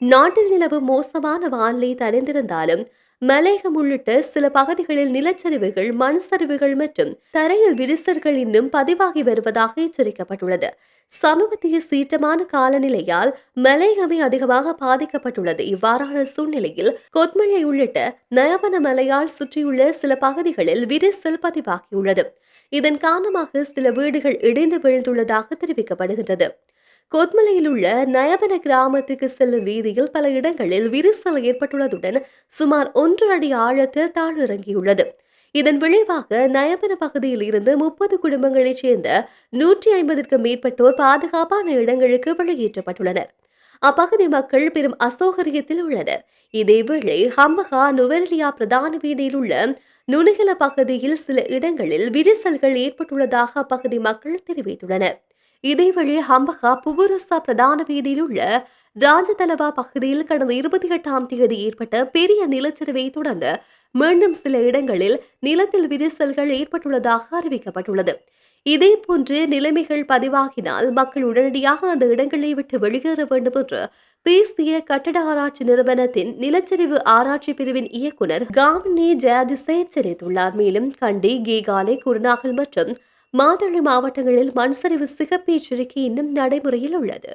நாட்டில் நிலவும் மோசமான வானிலை தனிந்திருந்தாலும் மலையகம் உள்ளிட்ட சில பகுதிகளில் நிலச்சரிவுகள் மண் சரிவுகள் மற்றும் தரையில் விரிசல்கள் இன்னும் பதிவாகி வருவதாக எச்சரிக்கப்பட்டுள்ளது. சமீபத்திய சீற்றமான காலநிலையால் மலையகமே அதிகமாக பாதிக்கப்பட்டுள்ளது. இவ்வாறான சூழ்நிலையில் கொத்மலை உள்ளிட்ட நயவன மலையால் சுற்றியுள்ள சில பகுதிகளில் விரிசல் பதிவாகியுள்ளது. இதன் காரணமாக சில வீடுகள் இடிந்து விழுந்துள்ளதாக தெரிவிக்கப்படுகின்றது. கொத்மலையில் உள்ள நயவன கிராமத்துக்கு செல்லும் வீதியில் பல இடங்களில் விரிசல் ஏற்பட்டுள்ளதுடன் சுமார் ஒன்று அடி ஆழத்தில் தாழிறங்கியுள்ளது. இதன் விளைவாக நயவன பகுதியில் இருந்து முப்பது குடும்பங்களைச் சேர்ந்த நூற்றி ஐம்பதிற்கும் மேற்பட்டோர் பாதுகாப்பான இடங்களுக்கு வெளியேற்றப்பட்டுள்ளனர். அப்பகுதி மக்கள் பெரும் அசௌகரியத்தில் உள்ளனர். இதேவேளை ஹம்பகா நுவரலியா பிரதான வீதியில் உள்ள நுணுகல பகுதியில் சில இடங்களில் விரிசல்கள் ஏற்பட்டுள்ளதாக அப்பகுதி மக்கள் தெரிவித்துள்ளனர். இதேவேளை ஹம்பகா புபுருசா பிரதான வீதியில் உள்ள ராஜதலவா பகுதியில் கடந்த இருபத்தி எட்டாம் தேதி ஏற்பட்ட பெரிய நிலச்சரிவை தொடர்ந்து மீண்டும் சில இடங்களில் நிலத்தில் விரிசல்கள் ஏற்பட்டுள்ளதாக அறிவிக்கப்பட்டுள்ளது. இதே போன்று நிலைமைகள் பதிவாகினால் மக்கள் உடனடியாக அந்த இடங்களை விட்டு வெளியேற வேண்டும் என்று தேசிய கட்டட ஆராய்ச்சி நிறுவனத்தின் நிலச்சரிவு ஆராய்ச்சி பிரிவின் இயக்குனர் காமினி ஜெயதிசை எச்சரித்துள்ளார் மேலும் கண்டி கேகாலை குருநாகல் மற்றும் மாதளை மாவட்டங்களில் மண்சரிவு சிகப்பு எச்சரிக்கை இன்னும் நடைமுறையில் உள்ளது.